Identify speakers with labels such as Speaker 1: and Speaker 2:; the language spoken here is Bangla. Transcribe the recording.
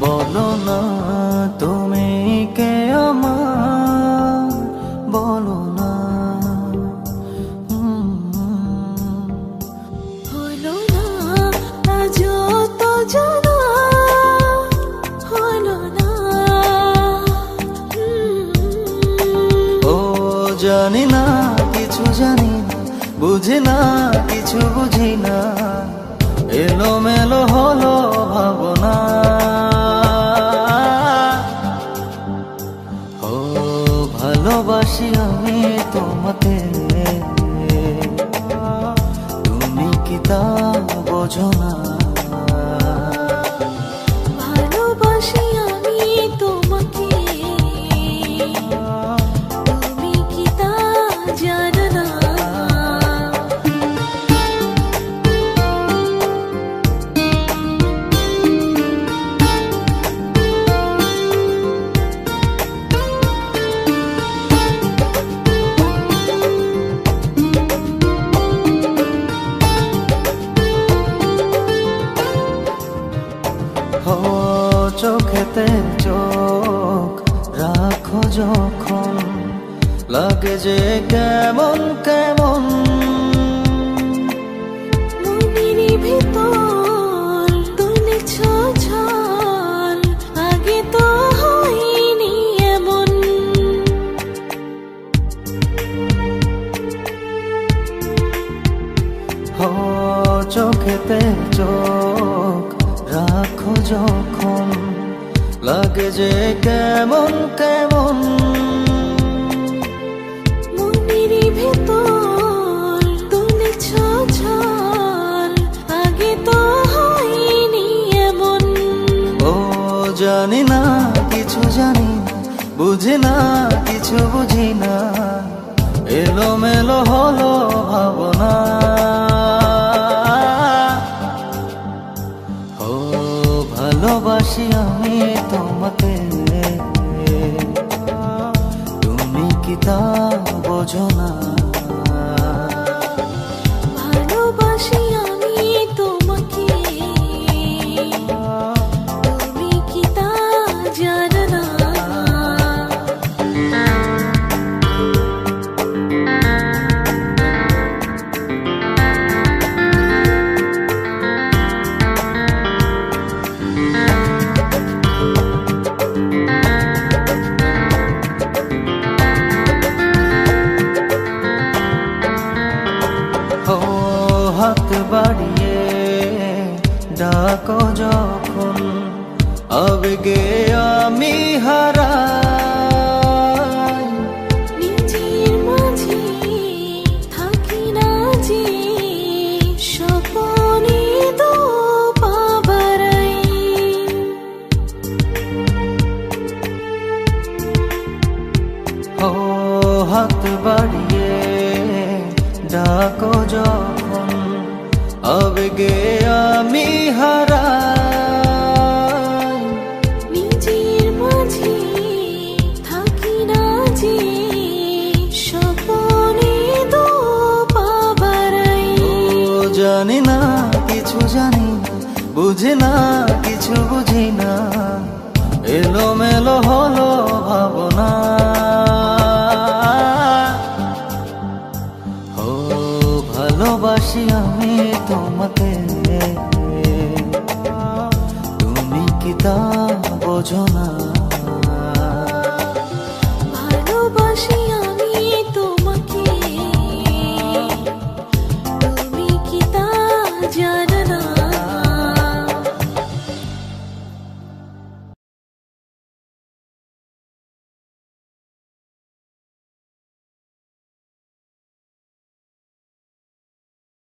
Speaker 1: বলো না তুমি কে আমার? বলো না। হলো না আজও তো জানো। জানি না কিছু জানি না বুঝি না
Speaker 2: কিছু বুঝি না। এলো মেলো হলো ভাব। কি তা বোঝো না।
Speaker 1: চোখেতে চোখ রাখো যখন লাগে যে কেমন কেমন। চোখেতে চোখ রাখো যখন লাগে যে কেমন কেমন।
Speaker 2: মনের ভিতর তুলে ছল আগে তো হয়নি এমন।
Speaker 1: ও জানি না কিছু জানি বুঝি না কিছু বুঝি না। এলো মেলো হলো ভাবনা। ও ভালোবাসি আমি। বোঝো না ডাকো যখন আবেগে আমি ও হাত বাড়িয়ে ডাকো যখন আবেগে আমি হারাই
Speaker 2: নিজের মাঝে থাকি না যে স্বপনে তো পাবারাই
Speaker 1: জানি না কিছু জানি না বুঝি না কিছু বুঝি না। এলো মেলো হলো ভাবনা। ও ভালোবাসি আমি বোঝো